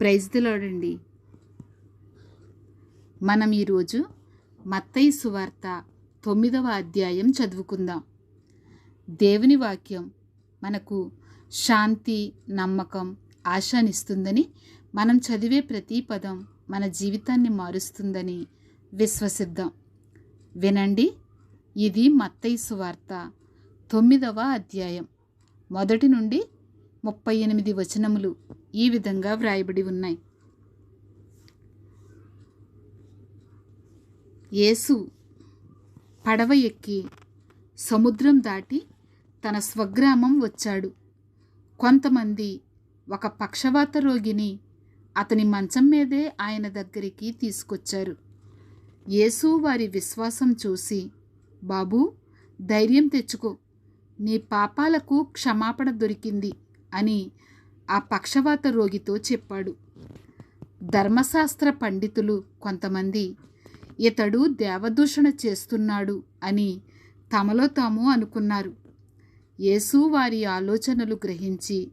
ప్రైజ్దులోడండి మనం ఈరోజు మత్తయి సువార్త తొమ్మిదవ అధ్యాయం చదువుకుందాం. దేవుని వాక్యం మనకు శాంతి నమ్మకం ఆశానిస్తుందని మనం చదివే ప్రతి పదం మన జీవితాన్ని మారుస్తుందని విశ్వసిద్దాం. వినండి ఇది మత్తయి సువార్త తొమ్మిదవ అధ్యాయం. మొదటి నుండి ముప్పై ఎనిమిది వచనములు. ఈ విధంగా వ్రాయబడి ఉన్నాయి. యేసు పడవ ఎక్కి సముద్రం దాటి తన స్వగ్రామం వచ్చాడు. కొంతమంది ఒక పక్షవాత రోగిని అతని మంచం మీదే ఆయన దగ్గరికి తీసుకొచ్చారు. యేసు వారి విశ్వాసం చూసి బాబూ ధైర్యం తెచ్చుకో. నీ పాపాలకు క్షమాపణ దొరికింది అని ఆ పక్షవాత రోగితో చెప్పాడు. ధర్మశాస్త్ర పండితులు కొంతమంది ఇతడు దేవదూషణ చేస్తున్నాడు అని తమలో తాము అనుకున్నారు. యేసు వారి ఆలోచనలు గ్రహించి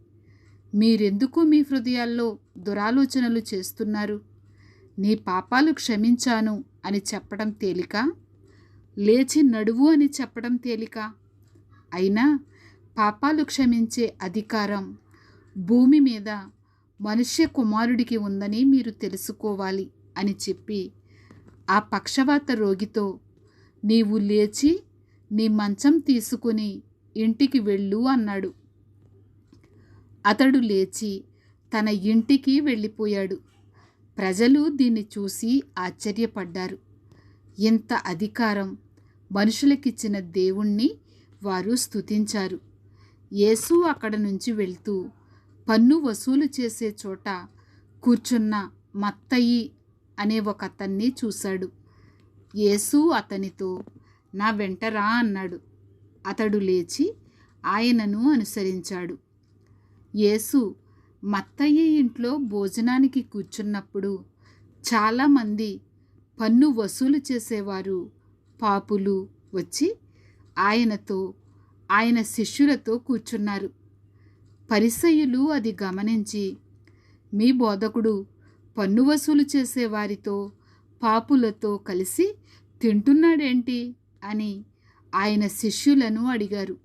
మీరెందుకు మీ హృదయాల్లో దురాలోచనలు చేస్తున్నారు? నీ పాపాలు క్షమించాను అని చెప్పడం తేలిక? లేచి నడువు అని చెప్పడం తేలిక? అయినా పాపాలు క్షమించే అధికారం భూమి మీద మనుష్య కుమారుడికి ఉందని మీరు తెలుసుకోవాలి అని చెప్పి ఆ పక్షవాత రోగితో నీవు లేచి నీ మంచం తీసుకుని ఇంటికి వెళ్ళు అన్నాడు. అతడు లేచి తన ఇంటికి వెళ్ళిపోయాడు. ప్రజలు దీన్ని చూసి ఆశ్చర్యపడ్డారు. ఇంత అధికారం మనుషులకిచ్చిన దేవుణ్ణి వారు స్తుతించారు. యేసు అక్కడ నుంచి వెళ్తూ పన్ను వసూలు చేసే చోట కూర్చున్న మత్తయి అనే ఒక అతన్ని చూశాడు. యేసు అతనితో నా వెంటరా అన్నాడు. అతడు లేచి ఆయనను అనుసరించాడు. యేసు మత్తయ్య ఇంట్లో భోజనానికి కూర్చున్నప్పుడు చాలామంది పన్ను వసూలు చేసేవారు. పాపులు వచ్చి ఆయనతో ఆయన శిష్యులతో కూర్చున్నారు. పరిసయులు అది గమనించి మీ బోధకుడు పన్ను వసూలు చేసేవారితో పాపులతో కలిసి తింటున్నాడేంటి? అని ఆయన శిష్యులను అడిగారు.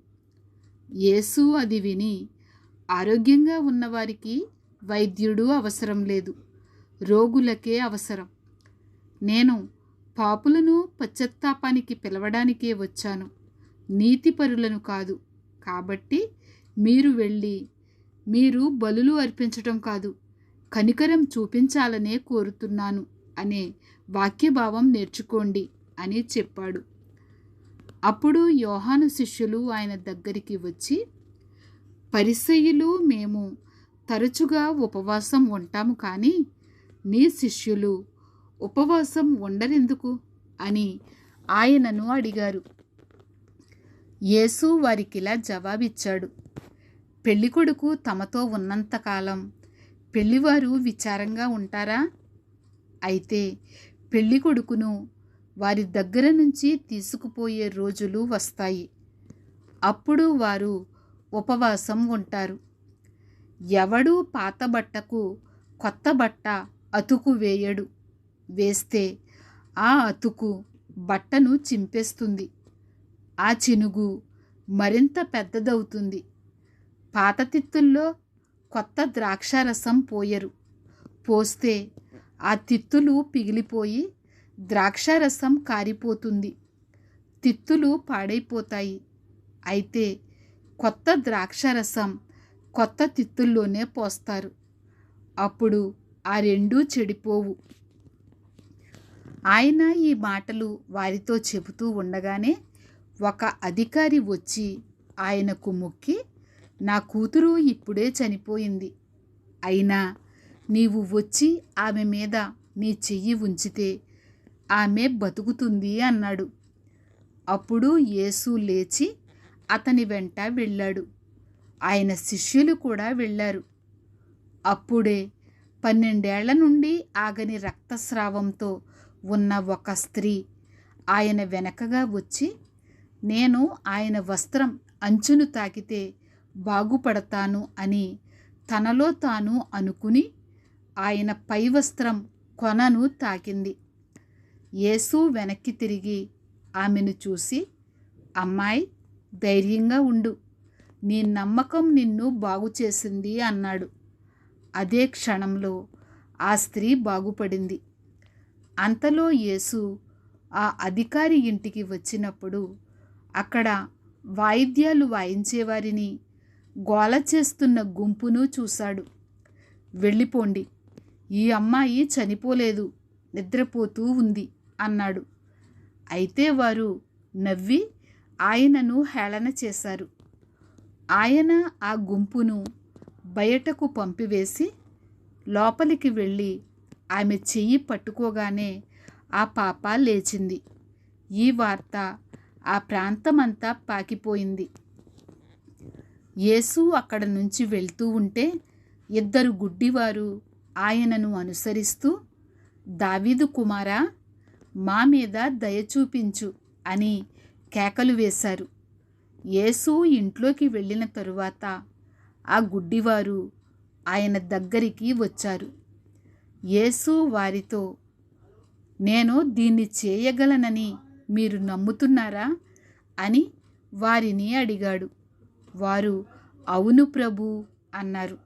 యేసు అది విని ఆరోగ్యంగా ఉన్నవారికి వైద్యుడు అవసరం లేదు రోగులకే అవసరం. నేను పాపులను పశ్చత్తాపానికి పిలవడానికే వచ్చాను నీతిపరులను కాదు కాబట్టి మీరు వెళ్ళి మీరు బలులు అర్పించటం కాదు కనికరం చూపించాలనే కోరుతున్నాను అనే వాక్యభావం నేర్చుకోండి అని చెప్పాడు. అప్పుడు యోహాను శిష్యులు ఆయన దగ్గరికి వచ్చి పరిసయ్యులు మేము తరచుగా ఉపవాసం ఉంటాము కానీ నీ శిష్యులు ఉపవాసం ఉండరెందుకు? అని ఆయనను అడిగారు. యేసు వారికిలా జవాబిచ్చాడు. పెళ్ళికొడుకు తమతో ఉన్నంతకాలం పెళ్ళివారు విచారంగా ఉంటారా? అయితే పెళ్ళికొడుకును వారి దగ్గర నుంచి తీసుకుపోయే రోజులు వస్తాయి. అప్పుడు వారు ఉపవాసం ఉంటారు. ఎవడు పాత బట్టకు కొత్త బట్ట అతుకు వేయడు. వేస్తే ఆ అతుకు బట్టను చింపేస్తుంది. ఆ చినుగు మరింత పెద్దదవుతుంది. పాత తిత్తుల్లో కొత్త ద్రాక్షారసం పోయరు. పోస్తే ఆ తిత్తులు పిగిలిపోయి ద్రాక్షారసం కారిపోతుంది. తిత్తులు పాడైపోతాయి. అయితే కొత్త ద్రాక్షారసం కొత్త తిత్తుల్లోనే పోస్తారు. అప్పుడు ఆ రెండూ చెడిపోవు. ఆయన ఈ మాటలు వారితో చెబుతూ ఉండగానే ఒక అధికారి వచ్చి ఆయనకు మొక్కి నా కూతురు ఇప్పుడే చనిపోయింది. అయినా నీవు వచ్చి ఆమె మీద నీ చెయ్యి ఉంచితే ఆమె బతుకుతుంది అన్నాడు. అప్పుడు యేసు లేచి అతని వెంట వెళ్ళాడు. ఆయన శిష్యులు కూడా వెళ్ళారు. అప్పుడే పన్నెండేళ్ళ నుండి ఆగని రక్తస్రావంతో ఉన్న ఒక స్త్రీ ఆయన వెనకగా వచ్చి నేను ఆయన వస్త్రం అంచును తాకితే బాగుపడతాను అని తనలో తాను అనుకుని ఆయన పై వస్త్రం కొనను తాకింది. యేసు వెనక్కి తిరిగి ఆమెను చూసి అమ్మాయి ధైర్యంగా ఉండు. నీ నమ్మకం నిన్ను బాగు చేసింది అన్నాడు. అదే క్షణంలో ఆ స్త్రీ బాగుపడింది. అంతలో యేసు ఆ అధికారి ఇంటికి వచ్చినప్పుడు అక్కడ వాయిద్యాలు వాయించేవారిని గోల చేస్తున్న గుంపును చూశాడు. వెళ్ళిపోండి. ఈ అమ్మాయి చనిపోలేదు. నిద్రపోతూ ఉంది అన్నాడు. అయితే వారు నవ్వి ఆయనను హేళన చేశారు. ఆయన ఆ గుంపును బయటకు పంపివేసి లోపలికి వెళ్ళి ఆమె చెయ్యి పట్టుకోగానే ఆ పాప లేచింది. ఈ వార్త ఆ ప్రాంతమంతా పాకిపోయింది. యేసు అక్కడ నుంచి వెళ్తూ ఉంటే ఇద్దరు గుడ్డివారు ఆయనను అనుసరిస్తూ దావీదు కుమారా మా మీద దయ చూపించు అని కేకలు వేశారు. యేసు ఇంట్లోకి వెళ్ళిన తరువాత ఆ గుడ్డివారు ఆయన దగ్గరికి వచ్చారు. యేసు వారితో నేను దీన్ని చేయగలనని మీరు నమ్ముతున్నారా? అని వారిని అడిగాడు. వారు అవును ప్రభు అన్నారు.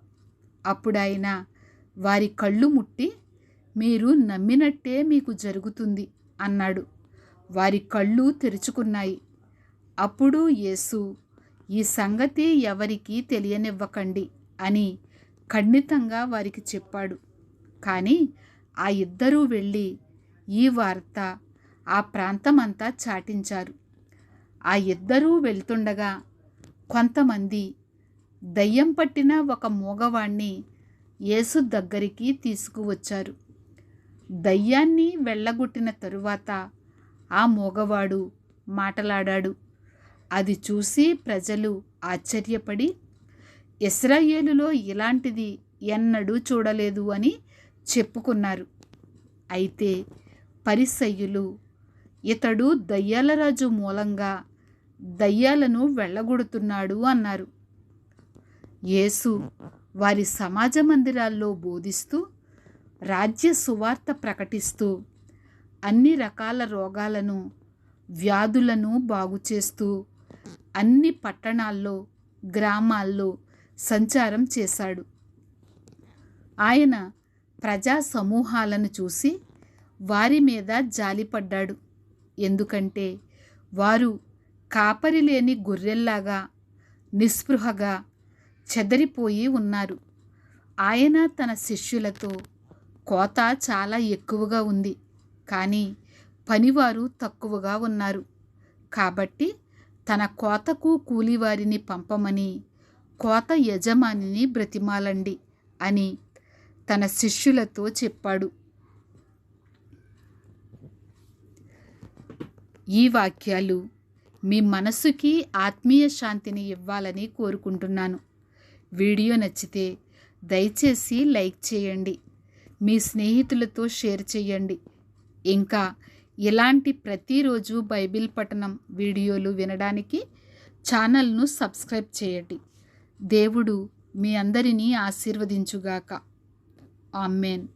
అప్పుడాయన వారి కళ్ళు ముట్టి మీరు నమ్మినట్టే మీకు జరుగుతుంది అన్నాడు. వారి కళ్ళు తెరుచుకున్నాయి. అప్పుడు యేసు ఈ సంగతి ఎవరికీ తెలియనివ్వకండి అని ఖండితంగా వారికి చెప్పాడు. కానీ ఆ ఇద్దరూ వెళ్ళి ఈ వార్త ఆ ప్రాంతమంతా చాటించారు. ఆ ఇద్దరూ వెళ్తుండగా కొంతమంది దయ్యం పట్టిన ఒక మూగవాణ్ణి యేసు దగ్గరికి తీసుకువచ్చారు. దయ్యాన్ని వెళ్ళగొట్టిన తరువాత ఆ మూగవాడు మాటలాడాడు. అది చూసి ప్రజలు ఆశ్చర్యపడి ఇస్రాయేలులో ఇలాంటిది ఎన్నడూ చూడలేదు అని చెప్పుకున్నారు. అయితే పరిసయ్యులు ఇతడు దయ్యాల రాజు మూలంగా దయ్యాలను వెళ్ళగొడుతున్నాడు అన్నారు. యేసు వారి సమాజ మందిరాల్లో బోధిస్తూ రాజ్య సువార్త ప్రకటిస్తూ అన్ని రకాల రోగాలను వ్యాధులను బాగు చేస్తూ అన్ని పట్టణాల్లో గ్రామాల్లో సంచారం చేశాడు. ఆయన ప్రజా సమూహాలను చూసి వారి మీద జాలిపడ్డాడు. ఎందుకంటే వారు కాపరి లేని గొర్రెల్లాగా నిస్పృహగా చెదరిపోయి ఉన్నారు. ఆయన తన శిష్యులతో కోత చాలా ఎక్కువగా ఉంది. కానీ పనివారు తక్కువగా ఉన్నారు. కాబట్టి తన కోతకు కూలివారిని పంపమని కోత యజమానిని బ్రతిమాలండి అని తన శిష్యులతో చెప్పాడు. ఈ వాక్యాలు మీ మనసుకి ఆత్మీయ శాంతిని ఇవ్వాలని కోరుకుంటున్నాను. వీడియో నచ్చితే దయచేసి లైక్ చేయండి. మీ స్నేహితులతో షేర్ చేయండి. ఇంకా ఇలాంటి ప్రతిరోజు బైబిల్ పఠనం వీడియోలు వినడానికి ఛానల్ను సబ్స్క్రైబ్ చేయండి. దేవుడు మీ అందరినీ ఆశీర్వదించుగాక. ఆమెన్.